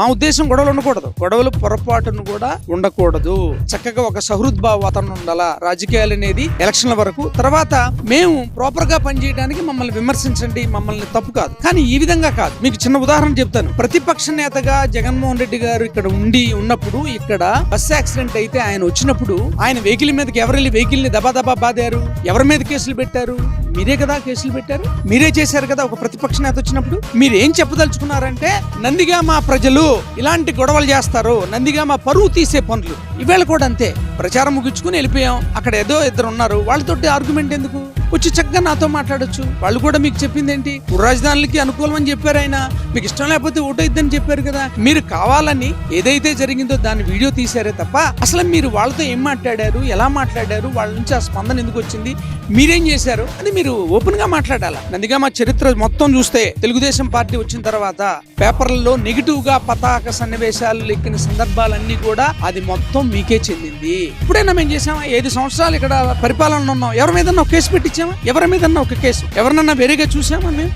మా ఉద్దేశం గొడవలు ఉండకూడదు. గొడవలు పొరపాటును కూడా ఉండకూడదు. చక్కగా ఒక సహృద్భావ వాతావరణం ఉండాలా? రాజకీయాలు అనేది ఎలక్షన్ల వరకు. తర్వాత మేము ప్రాపర్గా పనిచేయడానికి మమ్మల్ని విమర్శించండి. మమ్మల్ని తప్పు కాదు. కానీ ఈ విధంగా కాదు. మీకు చిన్న ఉదాహరణ చెప్తాను. ప్రతిపక్ష నేతగా జగన్మోహన్ రెడ్డి గారు ఇక్కడ ఉండి ఉన్నప్పుడు ఇక్కడ బస్ యాక్సిడెంట్ అయితే ఆయన వచ్చినప్పుడు ఆయన వెహికల్ మీదకి ఎవరెళ్ళి వెళ్ళి వెహికల్ని దబా దబా బాదారు? ఎవరి మీద కేసులు పెట్టారు? మీరే కదా కేసులు పెట్టారు? మీరే చేశారు కదా ఒక ప్రతిపక్ష నేత వచ్చినప్పుడు? మీరు ఏం చెప్పదలుచుకున్నారంటే నందిగా మా ప్రజలు ఇలాంటి గొడవలు చేస్తారు నందిగా మా పరువు తీసే పనులు. ఇవేళ కూడా అంతే. ప్రచారం ముగించుకుని వెళ్ళిపోయాం. అక్కడ ఏదో ఇద్దరు ఉన్నారు. వాళ్ళతోటి ఆర్గ్యుమెంట్ ఎందుకు? వచ్చి చక్కగా నాతో మాట్లాడొచ్చు. వాళ్ళు కూడా మీకు చెప్పింది ఏంటి రాజధానులకి అనుకూలం అని చెప్పారు ఆయన. మీకు ఇష్టం లేకపోతే ఓటైద్దని చెప్పారు కదా. మీరు కావాలని ఏదైతే జరిగిందో దాన్ని వీడియో తీశారే తప్ప అసలు మీరు వాళ్ళతో ఏం మాట్లాడారు? ఎలా మాట్లాడారు? వాళ్ళ నుంచి ఆ స్పందన ఎందుకు వచ్చింది? మీరేం చేశారు? అని మీరు ఓపెన్గా మాట్లాడాలా? నందిగా మా చరిత్ర మొత్తం చూస్తే తెలుగుదేశం పార్టీ వచ్చిన తర్వాత పేపర్లలో నెగిటివ్గా పతాక సన్నివేశాలు లెక్కిన సందర్భాలన్నీ కూడా అది మొత్తం మీకే చెందింది. ఇప్పుడైనా మేము చేసామా ఐదు సంవత్సరాలు ఇక్కడ పరిపాలన ఉన్నాం. ఎవరి మీద ఒక కేసు చూసామా? ఎవరి మీద ఒక కేసు? ఎవరినన్నా వేరేగా చూసామా మేము?